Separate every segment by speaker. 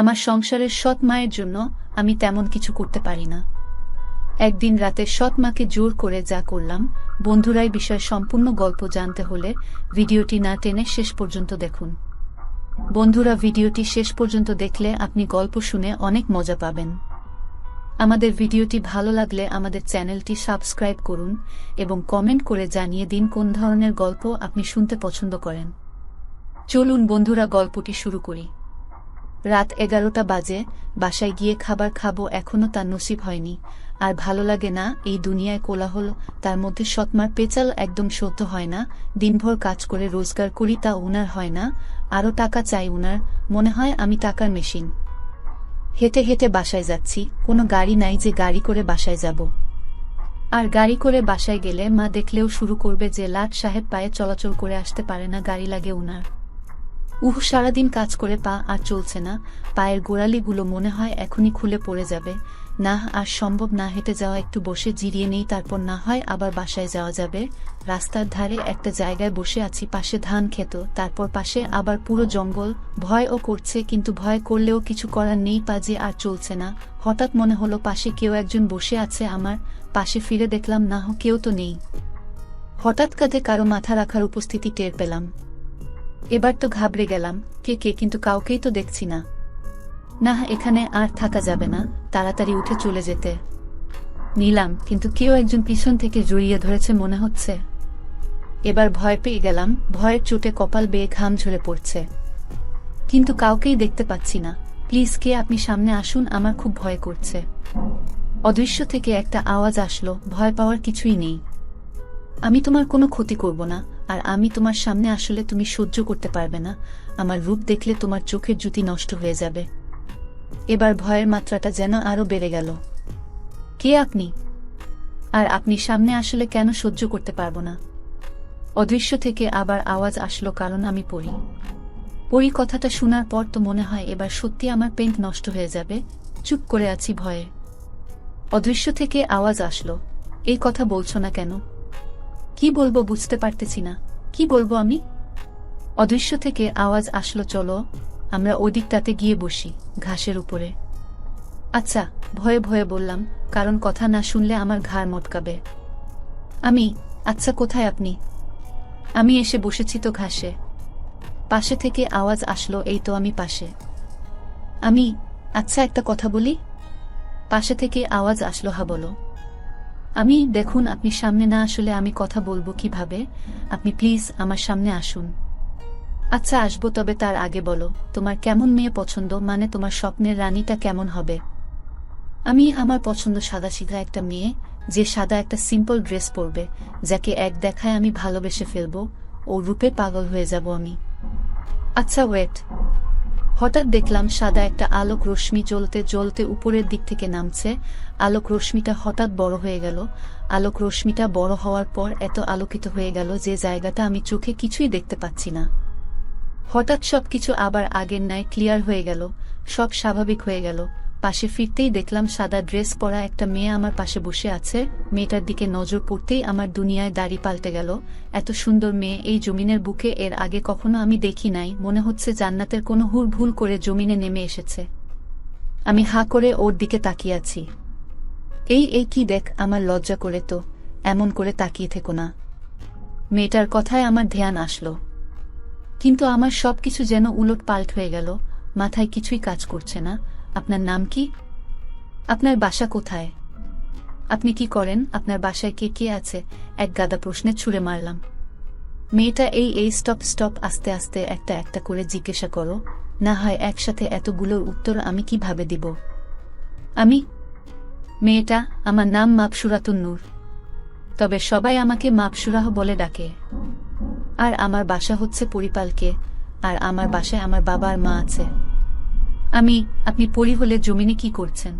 Speaker 1: আমার সংসারের সৎ মায়ের জন্য আমি তেমন কিছু করতে পারি না। একদিন রাতে সৎ মাকে জোর করে যা করলাম, বন্ধুরাই বিষয় সম্পূর্ণ গল্প জানতে হলে ভিডিওটি না টেনে শেষ পর্যন্ত দেখুন। বন্ধুরা, ভিডিওটি শেষ পর্যন্ত দেখলে আপনি গল্প শুনে অনেক মজা পাবেন। আমাদের ভিডিওটি ভালো লাগলে আমাদের চ্যানেলটি সাবস্ক্রাইব করুন এবং কমেন্ট করে জানিয়ে দিন কোন ধরনের গল্প আপনি শুনতে পছন্দ করেন। চলুন বন্ধুরা, গল্পটি শুরু করি। রাত এগারোটা বাজে, বাসায় গিয়ে খাবার খাব এখনও তার নসিব হয়নি। আর ভালো লাগে না এই দুনিয়ায় কোলাহল, তার মধ্যে সৎমার পেচাল একদম সত্য হয় না, দিনভর কাজ করে রোজগার করি তা উনার হয় না, আরও টাকা চাই উনার, মনে হয় আমি টাকার মেশিন। হেঁটে হেঁটে বাসায় যাচ্ছি, কোনো গাড়ি নাই যে গাড়ি করে বাসায় যাব। আর গাড়ি করে বাসায় গেলে মা দেখলেও শুরু করবে যে লাট সাহেব পায়ে চলাচল করে আসতে পারে না, গাড়ি লাগে উনার। উহ সারাদিন কাজ করে পা আর চলছে না, পায়ের গোড়ালিগুলো মনে হয় এখনই খুলে পড়ে যাবে। না, আর সম্ভব না হেঁটে যাওয়া, একটু বসে জিরিয়ে নেই, তারপর না হয় আবার বাসায় যাওয়া যাবে। রাস্তার ধারে একটা জায়গায় বসে আছি, পাশে ধান খেত, তারপর পাশে আবার পুরো জঙ্গল। ভয়ও করছে, কিন্তু ভয় করলেও কিছু করার নেই পাজে আর চলছে না। হঠাৎ মনে হলো পাশে কেউ একজন বসে আছে আমার, পাশে ফিরে দেখলাম না, কেউ তো নেই। হঠাৎ কাঁধে কারও মাথা রাখার উপস্থিতি টের পেলাম। এবার তো ঘাবড়ে গেলাম, কে কে কিন্তু কাউকেই তো দেখছি না। না এখানে আর থাকা যাবে না, তাড়াতাড়ি উঠে চলে যেতে। নিলাম, কিন্তু কেউ একজন পিছন থেকে জড়িয়ে ধরেছে মনে হচ্ছে। এবার ভয় পেয়ে গেলাম, ভয়ের চোটে কপাল বেয়ে ঘাম ঝরে পড়ছে। কিন্তু কাউকেই দেখতে পাচ্ছি না। প্লিজ, কে আপনি সামনে আসুন, আমার খুব ভয় করছে। অদৃশ্য থেকে একটা আওয়াজ আসলো, ভয় পাওয়ার কিছুই নেই। আমি তোমার কোনো ক্ষতি করব না আর আমি তোমার সামনে আসলে তুমি সহ্য করতে পারবে না। আমার রূপ দেখলে তোমার চোখের জুতি নষ্ট হয়ে যাবে। এবার ভয়ের মাত্রাটা যেন আরও বেড়ে গেল। কে আপনি? আর আপনি সামনে আসলে কেন সহ্য করতে পারব না? অদৃশ্য থেকে আবার আওয়াজ আসলো কারণ আমি পড়ি। পড়ি কথাটা শোনার পর তো মনে হয় এবার সত্যি আমার পেন্ট নষ্ট হয়ে যাবে। চুপ করে আছি ভয়ে। অদৃশ্য থেকে আওয়াজ আসলো। এই কথা বলছো না কেন? কি বলব বুঝতে পারতেছি না। কি বলব আমি? অদৃশ্য থেকে আওয়াজ আসলো, চলো, আমরা ওদিকটাতে গিয়ে বসি, ঘাসের উপরে। আচ্ছা ভয়ে ভয়ে বললাম, কারণ কথা না শুনলে আমার ঘাড় মটকাবে। আমি আচ্ছা কোথায় আপনি? আমি এসে বসেছি তো ঘাসে। পাশে থেকে আওয়াজ আসলো, এই তো আমি পাশে। আমি আচ্ছা একটা কথা বলি? পাশে থেকে আওয়াজ আসলো, হা, বলো। আমি, দেখুন, আপনি সামনে না আসলে আমি কথা বলব কীভাবে? আপনি প্লিজ আমার সামনে আসুন। আচ্ছা আসব, তবে তার আগে বলো, তোমার কেমন মেয়ে পছন্দ? মানে তোমার স্বপ্নের রানীটা কেমন হবে? আমি, আমার পছন্দ সাদা সিধা একটা মেয়ে, যে সাদা একটা সিম্পল ড্রেস পরবে, যাকে এক দেখায় আমি ভালোবেসে ফেলব, ও রূপে পাগল হয়ে যাব আমি। আচ্ছা ওয়েট হঠাৎ দেখলাম সাদা একটা আলোক রশ্মি জ্বলতে জ্বলতে উপরের দিক থেকে নামছে। আলোক রশ্মিটা হঠাৎ বড় হয়ে গেল। আলোক রশ্মিটা বড় হওয়ার পর এত আলোকিত হয়ে গেল যে জায়গাটা আমি চোখে কিছুই দেখতে পাচ্ছি না। হঠাৎ সব কিছু আবার আগের ন্যায় ক্লিয়ার হয়ে গেল। সব স্বাভাবিক হয়ে গেল। পাশে ফিরতেই দেখলাম সাদা ড্রেস পরা একটা মেয়ে আমার পাশে বসে আছে। মেয়েটার দিকে নজর পড়তেই আমার দুনিয়ায় দাড়ি পাল্টে গেল। এত সুন্দর মেয়ে, এই জমিনের বুকে এর আগে কখনো আমি দেখি নাই। মনে হচ্ছে জান্নাতের কোনো হুর ভুল করে জমিনে নেমে এসেছে। আমি হা করে ওর দিকে তাকিয়ে আছি। এই এই কি দেখ, আমার লজ্জা করে তো। এমন করে তাকিয়ে থেকো না। মেয়েটার কথায় আমার ধ্যান আসলো। কিন্তু আমার সবকিছু যেন উলট পাল্ট হয়ে গেল। মাথায় কিছুই কাজ করছে না। আপনার নাম কি? আপনার বাসা কোথায়? আপনি কি করেন? আপনার বাসায় কে কে আছে? এক গাদা প্রশ্নে ছুড়ে মারলাম। মেয়েটা এই এই স্টপ স্টপ আস্তে আস্তে একটা একটা করে জিজ্ঞাসা করো, না হয় একসাথে এতগুলোর উত্তর আমি কীভাবে দিব? আমি? মেয়েটা, আমার নাম মাপসুরাতুন নূর। তবে সবাই আমাকে মাপসুরাহ বলে ডাকে। আর আমার বাসা হচ্ছে পরিপালকে, আর আমার বাসায় আমার বাবা আর মা আছে। আমি, আপনি পরি হলে জমিনে কি করছেন?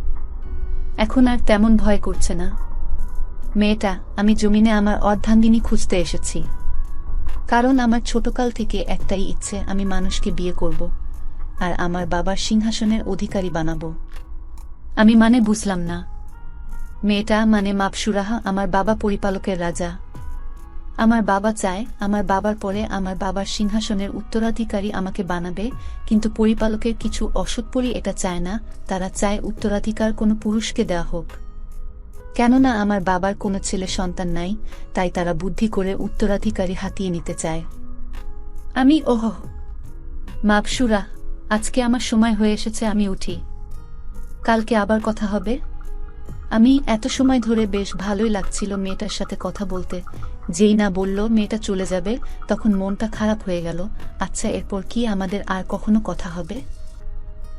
Speaker 1: এখন আর তেমন ভয় করছে না। মেয়েটা, আমি জমিনে আমার অর্ধাঙ্গিনী খুঁজতে এসেছি। কারণ আমার ছোটকাল থেকে একটাই ইচ্ছে, আমি মানুষকে বিয়ে করব আর আমার বাবার সিংহাসনের অধিকারী বানাবো। আমি মানে বুঝলাম না। মেয়েটা মানে মাপসুরাহা, আমার বাবা পরিপালকের রাজা। আমার বাবা চায়, আমার বাবার পরে আমার বাবার সিংহাসনের উত্তরাধিকারী আমাকে বানাবে, কিন্তু পরিপালকের কিছু অসৎপরি এটা চায় না, তারা চায় উত্তরাধিকার কোনো পুরুষকে দেওয়া হোক। কেননা আমার বাবার কোনো ছেলে সন্তান নাই, তাই তারা বুদ্ধি করে উত্তরাধিকারী হাতিয়ে নিতে চায়। আমি ওহ মাপসুরা আজকে আমার সময় হয়ে এসেছে, আমি উঠি। কালকে আবার কথা হবে। আমি এত সময় ধরে বেশ ভালোই লাগছিল মেয়েটার সাথে কথা বলতে যেই না বলল, মেয়েটা চলে যাবে। তখন মনটা খারাপ হয়ে গেল। আচ্ছা এরপর কি আমাদের আর কখনো কথা হবে?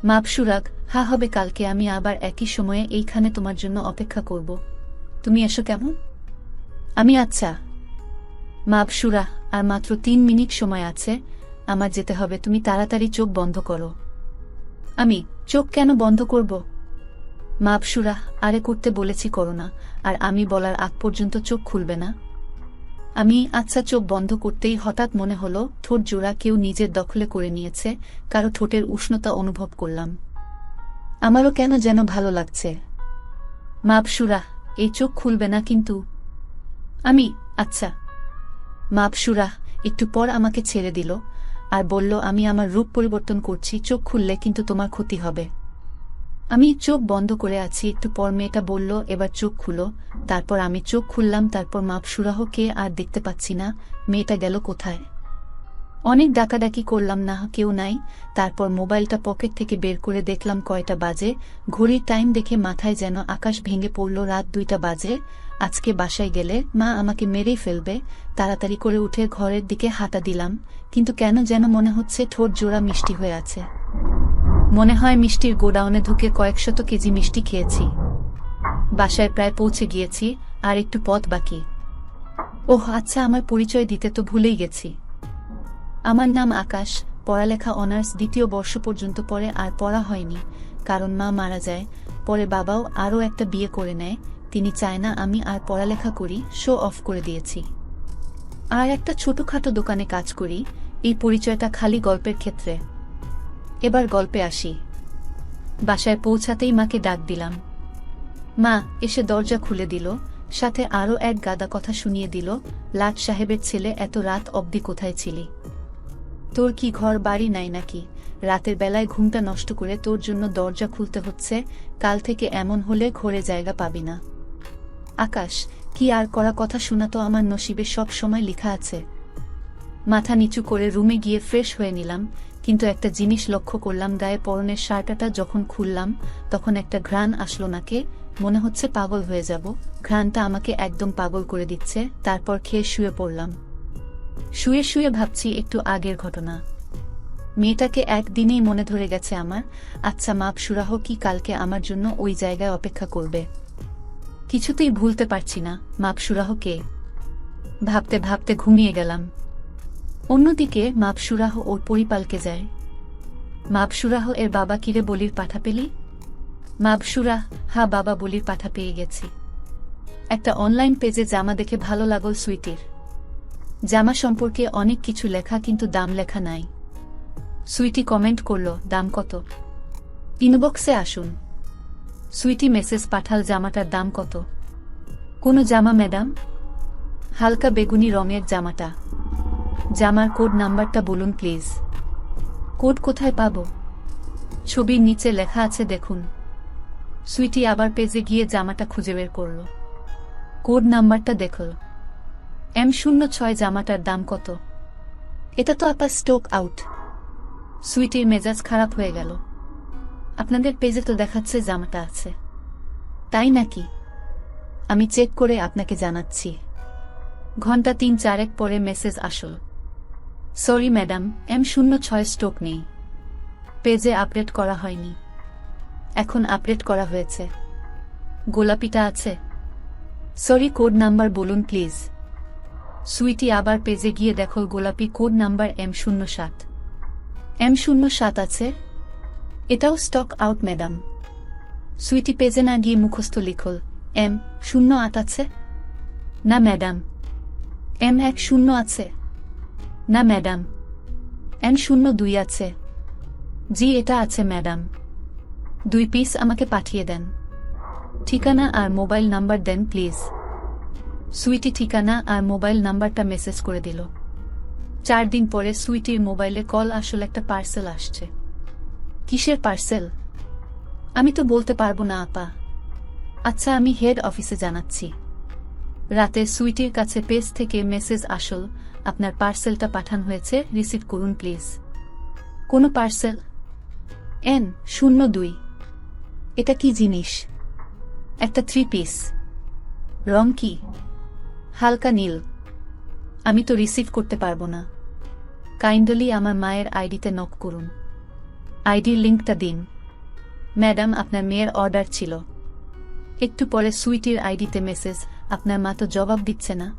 Speaker 1: মাপসুরাগ হা হবে কালকে। আমি আবার একই সময়ে এইখানে তোমার জন্য অপেক্ষা করব। তুমি এসো কেমন? আমি আচ্ছা। মাপসুরা, আর মাত্র তিন মিনিট সময় আছে। আমার যেতে হবে। তুমি তাড়াতাড়ি চোখ বন্ধ করো। আমি চোখ কেন বন্ধ করব? মাপসুরা, আরে করতে বলেছি করো না। আর আমি বলার আগ পর্যন্ত চোখ খুলবে না। আমি আচ্ছা চোখ বন্ধ করতেই হঠাৎ মনে হলো, ঠোঁট জোড়া কেউ নিজের দখলে করে নিয়েছে, কারও ঠোঁটের উষ্ণতা অনুভব করলাম। আমারও কেন যেন ভালো লাগছে। মাপসুরা এই চোখ খুলবে না কিন্তু। আমি আচ্ছা। মাপসুরা একটু পর আমাকে ছেড়ে দিল, আর বলল, আমি আমার রূপ পরিবর্তন করছি, চোখ খুললে কিন্তু তোমার ক্ষতি হবে। আমি চোখ বন্ধ করে আছি, একটু পর মেয়েটা বলল, এবার চোখ খুলো। তারপর আমি চোখ খুললাম, তারপর মাপসুরাহ কে আর দেখতে পাচ্ছি না, মেয়েটা গেল কোথায়? অনেক ডাকাডাকি করলাম, না, কেউ নাই। তারপর মোবাইলটা পকেট থেকে বের করে দেখলাম কয়টা বাজে। ঘড়ির টাইম দেখে মাথায় যেন আকাশ ভেঙে পড়ল, রাত দুইটা বাজে। আজকে বাসায় গেলে মা আমাকে মেরেই ফেলবে। তাড়াতাড়ি করে উঠে ঘরের দিকে হাঁটা দিলাম, কিন্তু কেন যেন মনে হচ্ছে ঠোঁট জোড়া মিষ্টি হয়ে আছে। মনে হয় মিষ্টির গোডাউনে ঢুকে কয়েকশত কেজি মিষ্টি খেয়েছি। বাসায় প্রায় পৌঁছে গিয়েছি, আর একটু পথ বাকি। ওহ আচ্ছা আমার পরিচয় দিতে তো ভুলেই গেছি। আমার নাম আকাশ, পড়ালেখা অনার্স দ্বিতীয় বর্ষ পর্যন্ত পরে আর পড়া হয়নি, কারণ মা মারা যায়, পরে বাবাও আরও একটা বিয়ে করে নেয়, তিনি চায় না আমি আর পড়ালেখা করি শো অফ করে দিয়েছি। আর একটা ছোটখাটো দোকানে কাজ করি, এই পরিচয়টা খালি গল্পের ক্ষেত্রে। এবার গল্পে আসি। বাসায় পৌঁছাতেই মাকে ডাক দিলাম। মা, এসে দরজা খুলে দিল, সাথে আরও এক গাদা কথা শুনিয়ে দিল, লাট সাহেবের ছেলে এত রাত অবধি কোথায় ছিলি? তোর কি ঘর বাড়ি নাই নাকি? রাতের বেলায় ঘুমটা নষ্ট করে তোর জন্য দরজা খুলতে হচ্ছে, কাল থেকে এমন হলে ঘরে জায়গা পাবি না। আকাশ, কি আর করা কথা শোনা তো আমার নসিবে সব সময় লেখা আছে। মাথা নিচু করে রুমে গিয়ে ফ্রেশ হয়ে নিলাম কিন্তু একটা জিনিস লক্ষ্য করলাম, গায়ে পরনের শার্টাটা যখন খুললাম, তখন একটা ঘ্রাণ আসলো নাকে। মনে হচ্ছে পাগল হয়ে যাব। ঘ্রাণটা আমাকে একদম পাগল করে দিচ্ছে। তারপর খেয়ে শুয়ে পড়লাম। শুয়ে শুয়ে ভাবছি একটু আগের ঘটনা। মেয়েটাকে একদিনেই মনে ধরে গেছে আমার। আচ্ছা মাপ সুরাহ, কি কালকে আমার জন্য ওই জায়গায় অপেক্ষা করবে? কিছুতেই ভুলতে পারছি না। মাপ সুরাহ কে? ভাবতে ভাবতে ঘুমিয়ে গেলাম। অন্যদিকে, মাপসুরাহ ওর পরিপালকে যায়। মাপসুরাহ এর বাবা কিরে বলির পাঠা পেলি? মাপসুরাহ, হা বাবা বলির পাঠা পেয়ে গেছি। একটা অনলাইন পেজে জামা দেখে ভালো লাগল সুইটির। জামা সম্পর্কে অনেক কিছু লেখা কিন্তু দাম লেখা নাই। সুইটি কমেন্ট করল, দাম কত? ইনবক্সে আসুন। সুইটি মেসেজ পাঠাল, জামাটার দাম কত? কোনো জামা ম্যাডাম হালকা বেগুনি রঙের জামাটা। জামার কোড নাম্বারটা বলুন, প্লিজ। কোড কোথায় পাব? ছবির নিচে লেখা আছে, দেখুন। সুইটি আবার পেজে গিয়ে জামাটা খুঁজে বের করল। কোড নাম্বারটা দেখল। এম শূন্য ছয় জামাটার দাম কত? এটা তো আপা স্টোক আউট। সুইটির মেজাজ খারাপ হয়ে গেল। আপনাদের পেজে তো দেখাচ্ছে জামাটা আছে। তাই নাকি? আমি চেক করে আপনাকে জানাচ্ছি। ঘণ্টা তিন চারেক পরে মেসেজ আসল। সরি ম্যাডাম এম শূন্য ছয় স্টোক নেই। পেজে আপডেট করা হয়নি। এখন আপডেট করা হয়েছে। গোলাপিটা আছে। সরি কোড নাম্বার বলুন প্লিজ সুইটি আবার পেজে গিয়ে দেখো গোলাপি কোড নাম্বার এম শূন্য সাত। এম শূন্য সাত আছে। এটাও স্টক আউট ম্যাডাম সুইটি পেজে না গিয়ে মুখস্থ লিখল এম শূন্য আট আছে? না ম্যাডাম এম এক শূন্য আছে। না, ম্যাডাম। এন শূন্য দুই আছে। জি, এটা আছে, ম্যাডাম। দুই পিস আমাকে পাঠিয়ে দেন। ঠিকানা আর মোবাইল নাম্বার দেন, প্লিজ। সুইটি ঠিকানা আর মোবাইল নাম্বারটা মেসেজ করে দিল। চার দিন পরে সুইটির মোবাইলে কল আসলে একটা পার্সেল আসছে। কিসের পার্সেল? আমি তো বলতে পারব না, আপা। আচ্ছা আমি হেড অফিসে জানাচ্ছি। রাতে সুইটির কাছে পেজ থেকে মেসেজ আসল। আপনার পার্সেলটা পাঠান হয়েছে, রিসিভ করুন প্লিজ। কোনো পার্সেল? এন, শূন্য দুই। এটা কি জিনিস? একটা থ্রি পিস রং কি? হালকা নীল। আমি তো রিসিভ করতে পারব না। কাইন্ডলি আমার মায়ের আইডিতে নক করুন। আইডির লিঙ্কটা দিন। ম্যাডাম, আপনার মেয়ের অর্ডার ছিল। একটু পরে সুইটির আইডিতে মেসেজ। আপনার মা তো জবাব দিচ্ছে না।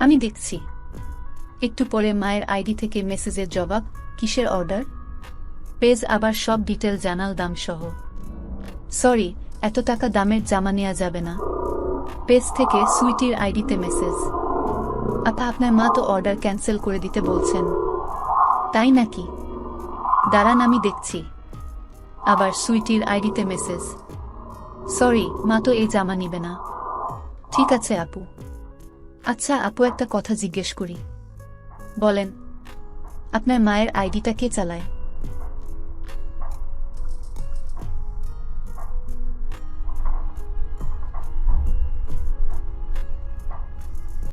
Speaker 1: আমি দেখছি। একটু পরে মায়ের আইডি থেকে মেসেজের জবাব, কিসের অর্ডার? পেজ আবার সব ডিটেল জানাল দাম সহ সরি, এত টাকা দামের জামা নেওয়া যাবে না। পেজ থেকে সুইটির আইডিতে মেসেজ। আপা, আপনার মা তো অর্ডার ক্যান্সেল করে দিতে বলছেন। তাই নাকি? দাঁড়ান, আমি দেখছি। আবার সুইটির আইডিতে মেসেজ। সরি, মা তো এই জামা নিবে না। ঠিক আছে, আপু। আচ্ছা আপু, একটা কথা জিজ্ঞেস করি। বলেন, আপনার মায়ের আইডিটা কে চালায়?